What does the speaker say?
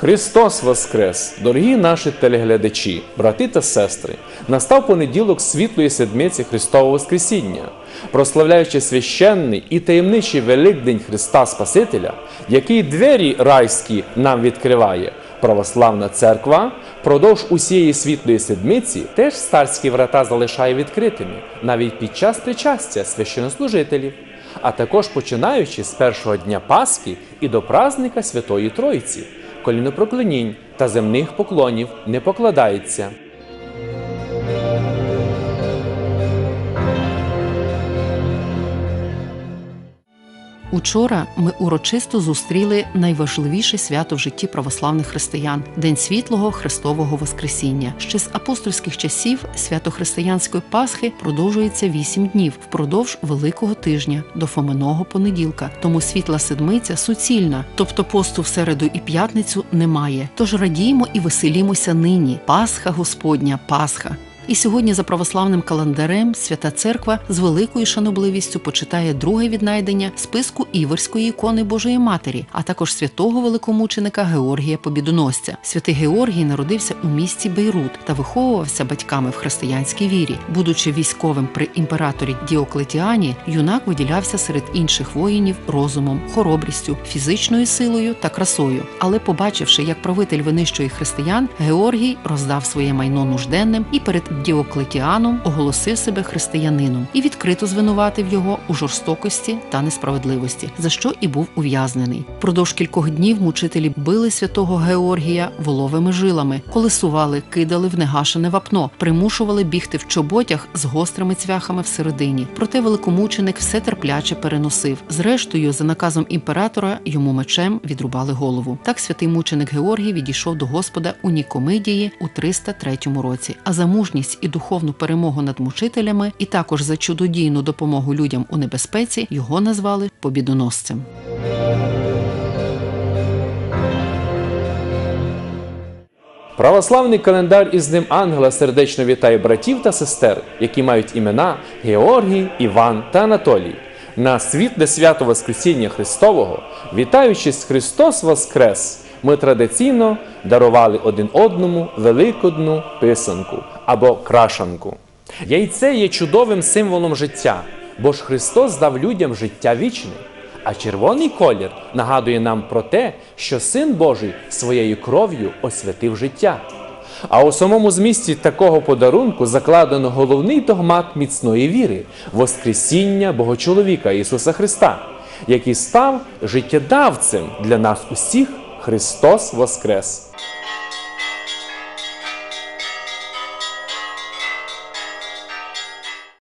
Христос Воскрес! Дорогі наші телеглядачі, брати та сестри! Настав понеділок світлої седмиці Христового Воскресіння, прославляючи священний і таємничий Великдень Христа Спасителя, який двері райські нам відкриває. Православна церква продовж усієї світлої седмиці теж старські врата залишає відкритими, навіть під час причастя священнослужителів, а також починаючи з першого дня Пасхи і до празника Святої Троїці колінопроклонінь та земних поклонів не покладається. Учора ми урочисто зустріли найважливіше свято в житті православних християн День світлого Христового Воскресіння. Ще з апостольських часів свято християнської Пасхи продовжується вісім днів впродовж Великого тижня до Фоминого понеділка. Тому світла седмиця суцільна, тобто посту в середу і п'ятницю немає. Тож радіємо і веселімося нині. Пасха Господня, Пасха. І сьогодні за православним календарем Свята Церква з великою шанобливістю почитає друге віднайдення списку Іверської ікони Божої Матері, а також святого великомученика Георгія Побідоносця. Святий Георгій народився у місті Бейрут та виховувався батьками в християнській вірі. Будучи військовим при імператорі Діоклетіані, юнак виділявся серед інших воїнів розумом, хоробрістю, фізичною силою та красою. Але, побачивши, як правитель винищує християн, Георгій роздав своє майно нужденним і перед Діоклетіаном оголосив себе християнином і відкрито звинуватив його у жорстокості та несправедливості, за що і був ув'язнений. Продовж кількох днів мучителі били святого Георгія воловими жилами, колесували, кидали в негашене вапно, примушували бігти в чоботях з гострими цвяхами всередині. Проте великомученик все терпляче переносив. Зрештою, за наказом імператора, йому мечем відрубали голову. Так святий мученик Георгій відійшов до Господа у Нікомидії у 303 році. А за мужність і духовну перемогу над мучителями, і також за чудодійну допомогу людям у небезпеці його назвали побідоносцем. Православний календар із ним ангела сердечно вітає братів та сестер, які мають імена Георгій, Іван та Анатолій. На світле свято Воскресіння Христового, вітаючись Христос Воскрес, ми традиційно дарували один одному великодну писанку або крашанку. Яйце є чудовим символом життя, бо ж Христос дав людям життя вічне. А червоний колір нагадує нам про те, що Син Божий своєю кров'ю освятив життя. А у самому змісті такого подарунку закладено головний догмат міцної віри Воскресіння Богочоловіка Ісуса Христа, який став життєдавцем для нас усіх Христос Воскрес!